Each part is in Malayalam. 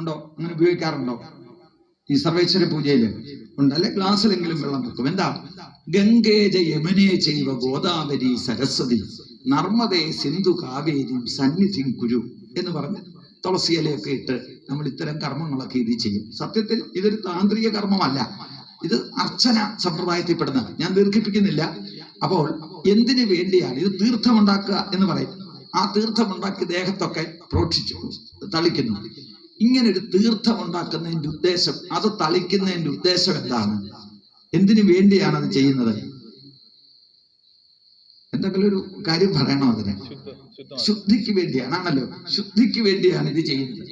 ഉണ്ടോ? അങ്ങനെ ഉപയോഗിക്കാറുണ്ടോ? ഈ സർവേശ്വര പൂജയിൽ ഉണ്ട്. അല്ലെ? ഗ്ലാസ്സിലെങ്കിലും വെള്ളം വെക്കും. എന്താ? ഗംഗേജ യമുനേ ചെയ്വ ഗോദാവരി സരസ്വതി നർമ്മദേ സിന്ധു കാവേരി സന്നിധി കുരു എന്ന് പറഞ്ഞ് തുളസിയിലൊക്കെ ഇട്ട് നമ്മൾ ഇത്തരം കർമ്മങ്ങളൊക്കെ ഇത് ചെയ്യും. സത്യത്തിൽ ഇതൊരു താന്ത്രിക കർമ്മമല്ല. ഇത് അർച്ചന സമ്പ്രദായത്തിൽ പെടുന്ന. ഞാൻ ദീർഘിപ്പിക്കുന്നില്ല. അപ്പോൾ എന്തിനു വേണ്ടിയാണ് ഇത് തീർത്ഥമുണ്ടാക്കുക എന്ന് പറയും. ആ തീർത്ഥമുണ്ടാക്കി ദേഹത്തൊക്കെ പ്രോക്ഷിച്ചു. തളിക്കുന്നു. ഇങ്ങനെ ഒരു തീർത്ഥം ഉണ്ടാക്കുന്നതിന്റെ ഉദ്ദേശം അത് തളിക്കുന്നതിന്റെ ഉദ്ദേശം എന്താണ്? എന്തിനു വേണ്ടിയാണ് അത് ചെയ്യുന്നത്? എന്തെങ്കിലും ഒരു കാര്യം പറയണോ അതിനെ? ശുദ്ധിക്ക് വേണ്ടിയാണ് ആണല്ലോ? ശുദ്ധിക്ക് വേണ്ടിയാണ് ഇത് ചെയ്യുന്നത്.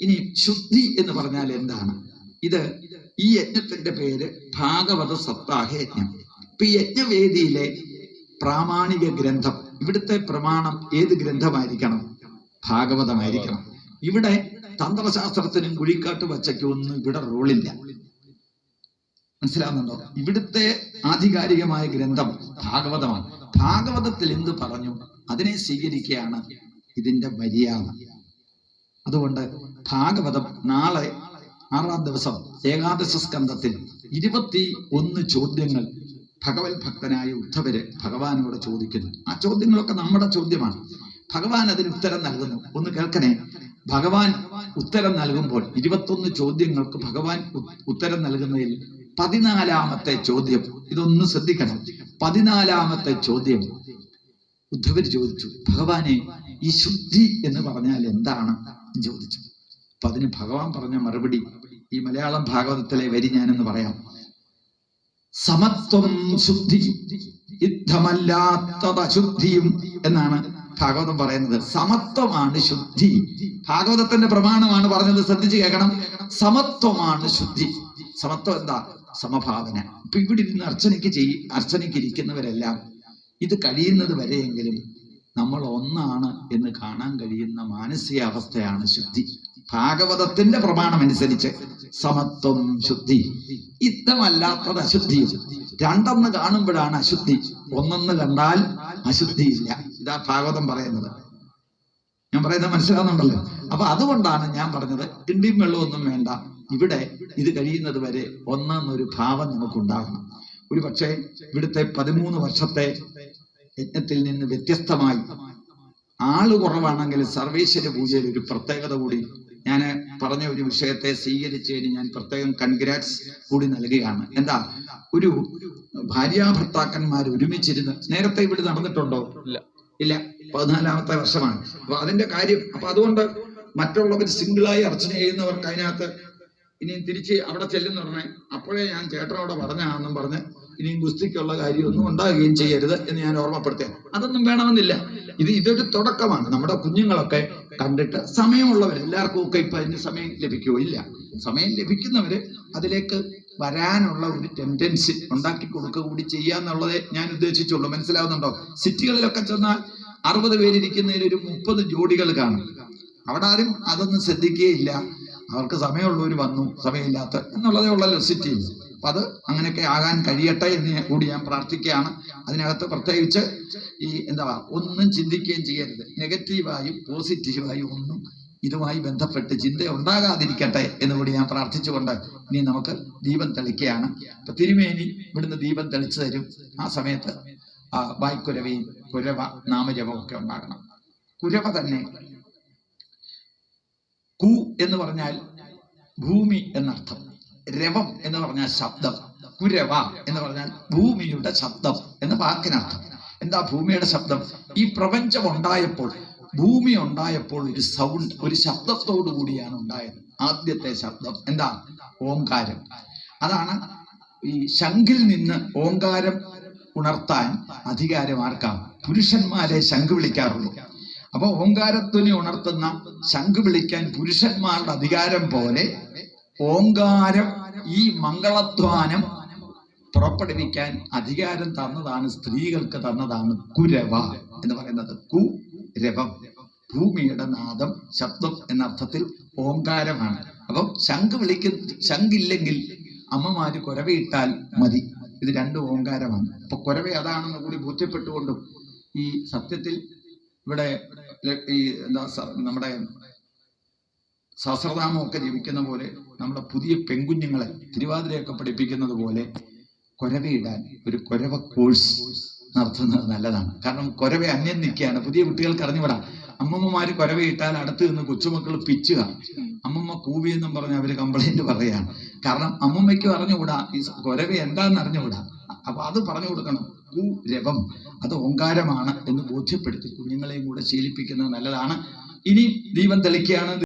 ഇനി ശുദ്ധി എന്ന് പറഞ്ഞാൽ എന്താണ്? ഇത് ഈ യജ്ഞത്തിന്റെ പേര് ഭാഗവത സപ്താഹ യജ്ഞം. ഇപ്പൊ ഈ യജ്ഞവേദിയിലെ പ്രാമാണിക ഗ്രന്ഥം ഇവിടുത്തെ പ്രമാണം ഏത് ഗ്രന്ഥമായിരിക്കണം? ഭാഗവതമായിരിക്കണം. ഇവിടെ തന്ത്രശാസ്ത്രത്തിനും കുഴിക്കാട്ട് വച്ചയ്ക്കും ഒന്നും ഇവിടെ റോളില്ല മനസ്സിലാവുന്നുണ്ടോ? ഇവിടുത്തെ ആധികാരികമായ ഗ്രന്ഥം ഭാഗവതമാണ്. ഭാഗവതത്തിൽ എന്ത് പറഞ്ഞു? അതിനെ സ്വീകരിക്കുകയാണ് ഇതിന്റെ മര്യാദ അതുകൊണ്ട് ഭാഗവതം നാളെ ആറാം ദിവസം ഏകാദശ സ്കന്ധത്തിൽ ഇരുപത്തി ഒന്ന് ചോദ്യങ്ങൾ ഭഗവത് ഭക്തനായ ഉദ്ധവര് ഭഗവാനോട് ചോദിക്കുന്നു. ആ ചോദ്യങ്ങളൊക്കെ നമ്മുടെ ചോദ്യമാണ്. ഭഗവാൻ അതിന് ഉത്തരം നൽകുന്നു. ഒന്ന് കേൾക്കണേ. ഭഗവാൻ ഉത്തരം നൽകുമ്പോൾ ഇരുപത്തൊന്ന് ചോദ്യങ്ങൾക്ക് ഭഗവാൻ ഉത്തരം നൽകുന്നതിൽ പതിനാലാമത്തെ ചോദ്യം. ഇതൊന്ന് ശ്രദ്ധിക്കണം. പതിനാലാമത്തെ ചോദ്യം. ഉദ്ധവർ ചോദിച്ചു ഭഗവാനെ ഈ ശുദ്ധി എന്ന് പറഞ്ഞാൽ എന്താണ്? ചോദിച്ചു. അപ്പൊ അതിന് ഭഗവാൻ പറഞ്ഞ മറുപടി ഈ മലയാളം ഭാഗവതത്തിലെ വരി ഞാനെന്ന് പറയാം. സമത്വം ശുദ്ധി യുദ്ധമല്ലാത്തത് അശുദ്ധിയും എന്നാണ് ഭാഗവതം പറയുന്നത് സമത്വമാണ് ശുദ്ധി. ഭാഗവതത്തിന്റെ പ്രമാണമാണ് പറഞ്ഞത് ശ്രദ്ധിച്ച് കേൾക്കണം. സമത്വമാണ് ശുദ്ധി. സമത്വം എന്താ? സമഭാവന. ഇപ്പൊ ഇവിടെ ഇരുന്ന് അർച്ചനയ്ക്ക് ചെയ് അർച്ചനയ്ക്ക് ഇരിക്കുന്നവരെല്ലാം ഇത് കഴിയുന്നത് വരെയെങ്കിലും നമ്മൾ ഒന്നാണ് എന്ന് കാണാൻ കഴിയുന്ന മാനസികാവസ്ഥയാണ് ശുദ്ധി. ഭാഗവതത്തിന്റെ പ്രമാണമനുസരിച്ച് സമത്വം ശുദ്ധി. ഇത്തമല്ലാത്തത് അശുദ്ധിയും. രണ്ടെന്ന് കാണുമ്പോഴാണ് അശുദ്ധി. ഒന്നെന്ന് കണ്ടാൽ അശുദ്ധിയില്ല. ഇതാ ഭാഗവതം പറയുന്നത്. ഞാൻ പറയുന്നത് മനസ്സിലാവുന്നുണ്ടല്ലോ? അപ്പൊ അതുകൊണ്ടാണ് ഞാൻ പറഞ്ഞത് കിണ്ടിയും വെള്ളമൊന്നും വേണ്ട. ഇവിടെ ഇത് കഴിയുന്നത് വരെ ഒന്നെന്നൊരു ഭാവം നമുക്കുണ്ടാകണം. ഒരു പക്ഷേ ഇവിടുത്തെ പതിമൂന്ന് വർഷത്തെ യജ്ഞത്തിൽ നിന്ന് വ്യത്യസ്തമായി ആൾ കുറവാണെങ്കിൽ സർവേശ്വര പൂജയിൽ ഒരു പ്രത്യേകത കൂടി ഞാൻ പറഞ്ഞ ഒരു വിഷയത്തെ സ്വീകരിച്ചതിന് ഞാൻ പ്രത്യേകം കൺഗ്രാറ്റ്സ് കൂടി നൽകുകയാണ്. എന്താ? ഒരു ഭാര്യാഭർത്താക്കന്മാർ ഒരുമിച്ചിരുന്ന് നേരത്തെ ഇവിടെ നടന്നിട്ടുണ്ടോ? ഇല്ല. ഇല്ല. പതിനാലാമത്തെ വർഷമാണ്. അപ്പൊ അതിന്റെ കാര്യം അപ്പൊ അതുകൊണ്ട് മറ്റുള്ളവർ സിംഗിളായി അർച്ചന ചെയ്യുന്നവർക്ക് അതിനകത്ത് ഇനി തിരിച്ച് അവിടെ ചെല്ലുന്ന ഉടനെ അപ്പോഴേ ഞാൻ ചേട്ടനോട് പറഞ്ഞാണെന്നും പറഞ്ഞ് ഇനിയും ഗുസ്തിക്കുള്ള കാര്യമൊന്നും ഉണ്ടാകുകയും ചെയ്യരുത് എന്ന് ഞാൻ ഓർമ്മപ്പെടുത്തി അതൊന്നും വേണമെന്നില്ല. ഇത് ഇതൊരു തുടക്കമാണ്. നമ്മുടെ കുഞ്ഞുങ്ങളൊക്കെ കണ്ടിട്ട് സമയമുള്ളവർ എല്ലാവർക്കും ഒക്കെ ഇപ്പൊ അതിന് സമയം ലഭിക്കുമോ ഇല്ല സമയം ലഭിക്കുന്നവര് അതിലേക്ക് വരാനുള്ള ഒരു ടെൻഡൻസി ഉണ്ടാക്കി കൊടുക്കുക കൂടി ചെയ്യുക എന്നുള്ളതേ ഞാൻ ഉദ്ദേശിച്ചുള്ളൂ. മനസ്സിലാവുന്നുണ്ടോ? സിറ്റികളിലൊക്കെ ചെന്നാൽ അറുപത് പേരിരിക്കുന്നതിൽ ഒരു മുപ്പത് ജോഡികൾ കാണും. അവിടെ ആരും അതൊന്നും ശ്രദ്ധിക്കുകയില്ല. അവർക്ക് സമയമുള്ളവർ വന്നു സമയമില്ലാത്ത എന്നുള്ളതേ ഉള്ളല്ലോ സിറ്റിയിൽ അപ്പൊ അത് അങ്ങനെയൊക്കെ ആകാൻ കഴിയട്ടെ എന്ന് കൂടി ഞാൻ പ്രാർത്ഥിക്കുകയാണ്. അതിനകത്ത് പ്രത്യേകിച്ച് ഈ എന്താ ഒന്നും ചിന്തിക്കുകയും ചെയ്യരുത്. നെഗറ്റീവായും പോസിറ്റീവായും ഒന്നും ഇതുമായി ബന്ധപ്പെട്ട് ചിന്ത ഉണ്ടാകാതിരിക്കട്ടെ എന്ന് കൂടി ഞാൻ പ്രാർത്ഥിച്ചുകൊണ്ട് ഇനി നമുക്ക് ദീപം തെളിക്കുകയാണ്. അപ്പൊ തിരുമേനി ഇവിടുന്ന് ദീപം തെളിച്ചു തരും. ആ സമയത്ത് ആ വായ്ക്കുരവയും കുരവ നാമജപവും ഒക്കെ ഉണ്ടാകണം. കുരവ തന്നെ കു എന്ന് പറഞ്ഞാൽ ഭൂമി എന്നർത്ഥം. രവം എന്ന് പറഞ്ഞാൽ ശബ്ദം. കുരവ എന്ന് പറഞ്ഞാൽ ഭൂമിയുടെ ശബ്ദം എന്ന വാക്കിനർത്ഥം. എന്താ ഭൂമിയുടെ ശബ്ദം? ഈ പ്രപഞ്ചം ഉണ്ടായപ്പോൾ ഭൂമി ഉണ്ടായപ്പോൾ ഒരു സൗണ്ട് ഒരു ശബ്ദത്തോടു കൂടിയാണ് ഉണ്ടായത്. ആദ്യത്തെ ശബ്ദം എന്താ? ഓംകാരം. അതാണ് ഈ ശംഖിൽ നിന്ന് ഓംകാരം ഉണർത്താൻ അധികാരം ആർക്കാം? പുരുഷന്മാരെ ശംഖ് വിളിക്കാറുള്ളൂ. അപ്പൊ ഓങ്കാരധ്വനി ഉണർത്തുന്ന ശംഖ് വിളിക്കാൻ പുരുഷന്മാരുടെ അധികാരം പോലെ ഓങ്കാരം ഈ മംഗളധ്വാനം പുറപ്പെടുവിക്കാൻ അധികാരം തന്നതാണ് സ്ത്രീകൾക്ക് തന്നതാണ് കുരവ എന്ന് പറയുന്നത് കുരവം ഭൂമിയുടെ നാദം ശബ്ദം എന്ന അർത്ഥത്തിൽ ഓങ്കാരമാണ്. അപ്പം ശംഖ് വിളിക്കുന്ന ശംഖില്ലെങ്കിൽ അമ്മമാര് കുരവയിട്ടാൽ മതി. ഇത് രണ്ട് ഓങ്കാരമാണ്. അപ്പൊ കുരവ അതാണെന്ന് കൂടി ബോധ്യപ്പെട്ടുകൊണ്ടും ഈ സത്യത്തിൽ ഇവിടെ ഈ എന്താ നമ്മുടെ സഹസ്രനാമം ജീവിക്കുന്ന പോലെ നമ്മുടെ പുതിയ പെൺകുഞ്ഞുങ്ങളെ തിരുവാതിരയൊക്കെ പഠിപ്പിക്കുന്നത് പോലെ കൊരവയിടാൻ ഒരു കൊരവ കോഴ്സ് നടത്തുന്നത് നല്ലതാണ്. കാരണം കൊരവ അന്യം നിൽക്കുകയാണ്. പുതിയ കുട്ടികൾക്ക് അറിഞ്ഞുവിടാം അമ്മമ്മമാര് കൊരവയിട്ടാൽ അടുത്ത് നിന്ന് കൊച്ചുമക്കൾ പിച്ചുക. അമ്മമ്മ കൂവി എന്നും പറഞ്ഞ് അവർ കംപ്ലൈന്റ് പറയുകയാണ്. കാരണം അമ്മമ്മയ്ക്ക് അറിഞ്ഞുകൂടാ ഈ കൊരവ എന്താന്ന് അറിഞ്ഞുകൂടാ. അപ്പൊ അത് പറഞ്ഞു കൊടുക്കണം. കൂ രവം. അത് ഓങ്കാരമാണ് എന്ന് ബോധ്യപ്പെടുത്തി കുഞ്ഞുങ്ങളെയും കൂടെ ശീലിപ്പിക്കുന്നത് നല്ലതാണ്. ഇനി ദീപം തെളിക്കുകയാണ്.